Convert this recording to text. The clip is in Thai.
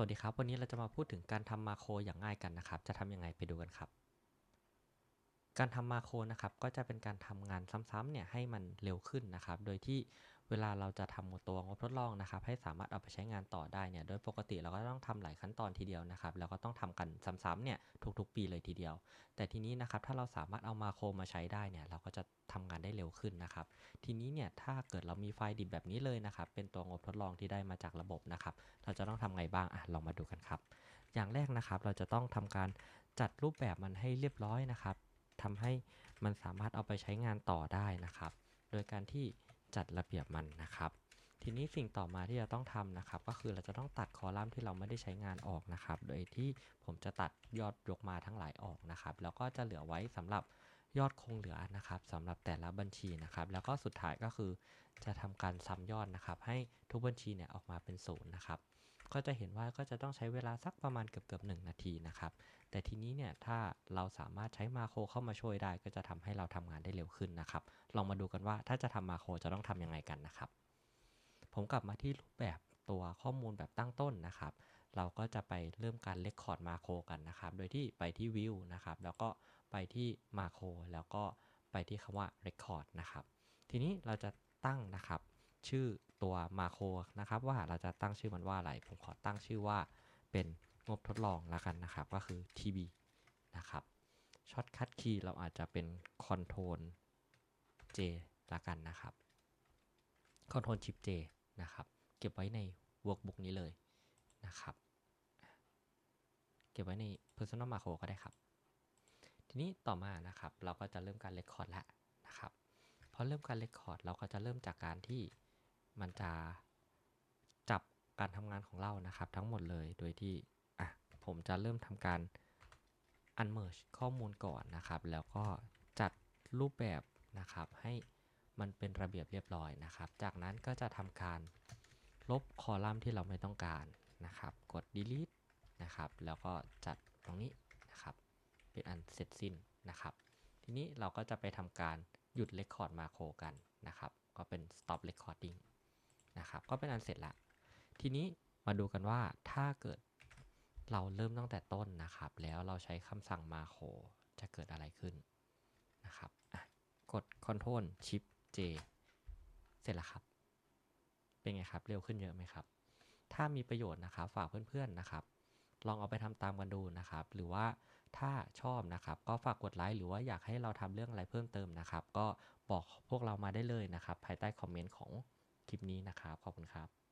สวัสดีครับ วันนี้เราจะมาพูดถึงการทำมาโครอย่างง่ายกันนะครับ จะทำยังไงไปดูกันครับ การทำมาโครนะครับก็จะเป็นการทำงานซ้ำๆเนี่ยให้มันเร็วขึ้นนะครับ โดยที่เวลาเราจะทำตัวงบทดลองนะครับ ให้สามารถเอาไปใช้งานต่อได้เนี่ยโดยปกติเราก็ต้องทำหลายขั้นตอนทีเดียวนะครับแล้วก็ต้องทำกันซ้ำๆเนี่ยทุกๆ ปีเลยทีเดียว แต่ทีนี้นะครับถ้าเราสามารถเอามาโครมาใช้ได้เนี่ยเราก็จะทำงานได้เร็วขึ้นนะครับ ทีนี้เนี่ยถ้าเกิดเรามีไฟล์ดิบแบบนี้เลยนะครับ เป็นตัวงบทดลองที่ได้มาจากระบบนะครับ เราจะต้องทำไงบ้างอะลองมาดูกันครับ อย่างแรกนะครับเราจะต้องทำการจัดรูปแบบมันให้เรียบร้อยนะครับ ทำให้มันสามารถเอาไปใช้งานต่อได้นะครับ โดยการที่จัดระเบียบมันนะครับ ทีนี้สิ่งต่อมาที่เราต้องทำนะครับ ก็คือเราจะต้องตัดคอลัมน์ที่เราไม่ได้ใช้งานออกนะครับ โดยที่ผมจะตัดยอดยกมาทั้งหลายออกนะครับ แล้วก็จะเหลือไว้สำหรับยอดคงเหลือนะครับสำหรับแต่ละบัญชีนะครับ แล้วก็สุดท้ายก็คือจะทำการซ้ำยอดนะครับ ให้ทุกบัญชีเนี่ยออกมาเป็นศูนย์นะครับ ก็จะเห็นว่าก็จะต้องใช้เวลาสักประมาณเกือบเกือบหนาทีนะครับ แต่ทีนี้เนี่ยถ้าเราสามารถใช้มาโครเข้ามาช่วยได้ก็จะทำให้เราทำงานได้เร็วขึ้นนะครับ ลองมาดูกันว่าถ้าจะทำมาโครจะต้องทำยังไงกันนะครับ ผมกลับมาที่รูปแบบตัวข้อมูลแบบตั้งต้นนะครับ เราก็จะไปเริ่มการเลคคอร์ดมาโครกันนะครับ โดยที่ไปที่วิวนะครับ แล้วก็ไปที่มาโครแล้วก็ไปที่คำว่า record นะครับ ทีนี้เราจะตั้งนะครับ ชื่อตัวมาโครนะครับว่าเราจะตั้งชื่อมันว่าอะไร ผมขอตั้งชื่อว่าเป็นงบทดลองแล้วกันนะครับ ก็คือ tb นะครับช็อตคั t คีย์เราอาจจะเป็น control j ละกันนะครับ control shift j นะครับ เก็บไว้ใน workbook นี้เลยนะครับ เก็บไว้ใน personal macro ก็ได้ครับ ทีนี้ต่อมานะครับ เราก็จะเริ่มการ record แล้วนะครับ พอเริ่มการ record เราก็จะเริ่มจากการที่ มันจะจับการทำงานของเรานะครับ ทั้งหมดเลยโดยที่อะผมจะเริ่มทำการ unmerge ข้อมูลก่อนนะครับ แล้วก็จัดรูปแบบนะครับ ให้มันเป็นระเบียบเรียบร้อยนะครับ จากนั้นก็จะทำการลบคอลัมน์ที่เราไม่ต้องการนะครับ กด delete นะครับ แล้วก็จัดตรงนี้นะครับ เป็นอันเสร็จสิ้นนะครับ ทีนี้เราก็จะไปทำการหยุด record มาโครกันนะครับ ก็เป็น stop recording นะครับ ก็เป็นอันเสร็จละ ทีนี้มาดูกันว่าถ้าเกิดเราเริ่มตั้งแต่ต้นนะครับ แล้วเราใช้คำสั่งมาโครจะเกิดอะไรขึ้นนะครับกด Ctrl Shift J เสร็จแล้วครับ เป็นไงครับ เร็วขึ้นเยอะไหมครับ ถ้ามีประโยชน์นะครับ ฝากเพื่อนๆนะครับ ลองเอาไปทำตามกันดูนะครับ หรือว่าถ้าชอบนะครับ ก็ฝากกดไลค์หรือว่าอยากให้เราทำเรื่องอะไรเพิ่มเติมนะครับ ก็บอกพวกเรามาได้เลยนะครับ ภายใต้คอมเมนต์ของ คลิปนี้นะครับ ขอบคุณครับ